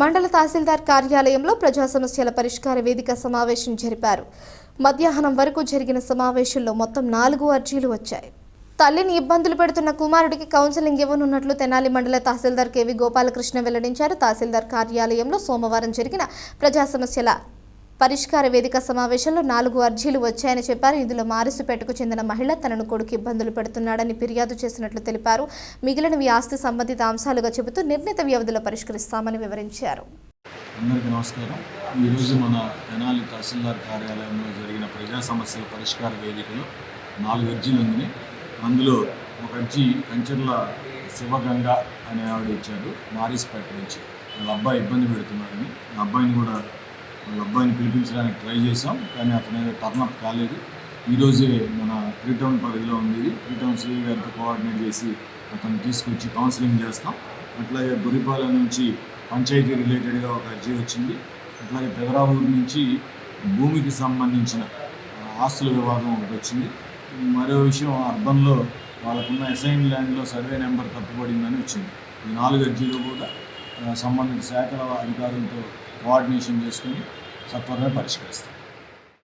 మండల తహసీల్దార్ కార్యాలయంలో ప్రజా సమస్యల పరిష్కార వేదిక సమావేశం జరిపారు. మధ్యాహ్నం వరకు జరిగిన సమావేశంలో మొత్తం నాలుగు అర్జీలు వచ్చాయి. తల్లిని ఇబ్బందులు పెడుతున్న కుమారుడికి కౌన్సిలింగ్ ఇవ్వనున్నట్లు తెనాలి మండల తహసీల్దార్ కేవి గోపాలకృష్ణ వెల్లడించారు. తహసీల్దార్ కార్యాలయంలో సోమవారం జరిగిన ప్రజా సమస్యల పరిష్కార వేదిక సమావేశంలో నాలుగు అర్జీలు వచ్చాయని చెప్పారు. ఇందులో మారిసుపేటకు చెందిన మహిళ తనను కొడుకు ఇబ్బందులు పెడుతున్నాడని ఫిర్యాదు చేసినట్లు తెలిపారు. మిగిలినవి ఆస్తి సంబంధిత అంశాలుగా చెబుతూ నిర్ణీత వ్యవధిలో పరిష్కరిస్తామని వివరించారు. అందరికీ నమస్కారం. ఈరోజు మన తెనాలి తహసీల్దార్ కార్యాలయంలో జరిగిన ప్రజా సమస్యల పరిష్కార వేదికలో నాలుగు అర్జీలు ఉన్నాయి. అందులో ఒక అర్జీ కంచర్ల శివగంగ అనే ఆవిడ ఇచ్చారు. మారిస్పేట నుంచి. వాళ్ళ అబ్బాయి ఇబ్బంది పెడుతున్నారని అబ్బాయిని కూడా వాళ్ళ అబ్బాయిని పిలిపించడానికి ట్రై చేసాం కానీ అతను ఏదో టర్నప్ కాలేదు. ఈరోజే మన ప్రీటౌన్ పరిధిలో ఉంది ప్రీటౌన్ త్రీ శ్రీ గారితో కోఆర్డినేట్ చేసి అతను తీసుకొచ్చి కౌన్సిలింగ్ చేస్తాం. అట్లాగే గురిపాల నుంచి పంచాయతీ రిలేటెడ్గా ఒక అర్జీ వచ్చింది. అట్లాగే పెదరావూరు నుంచి భూమికి సంబంధించిన ఆస్తుల వివాదం ఒకటి వచ్చింది. మరో విషయం అర్బన్లో వాళ్ళకున్న అసైన్ ల్యాండ్లో సర్వే నెంబర్ తప్పుబడిందని వచ్చింది. ఈ నాలుగు అర్జీలు కూడా సంబంధిత శాఖల అధికారులతో కోఆర్డినేషన్ చేసుకొని 札幌のパリシクレス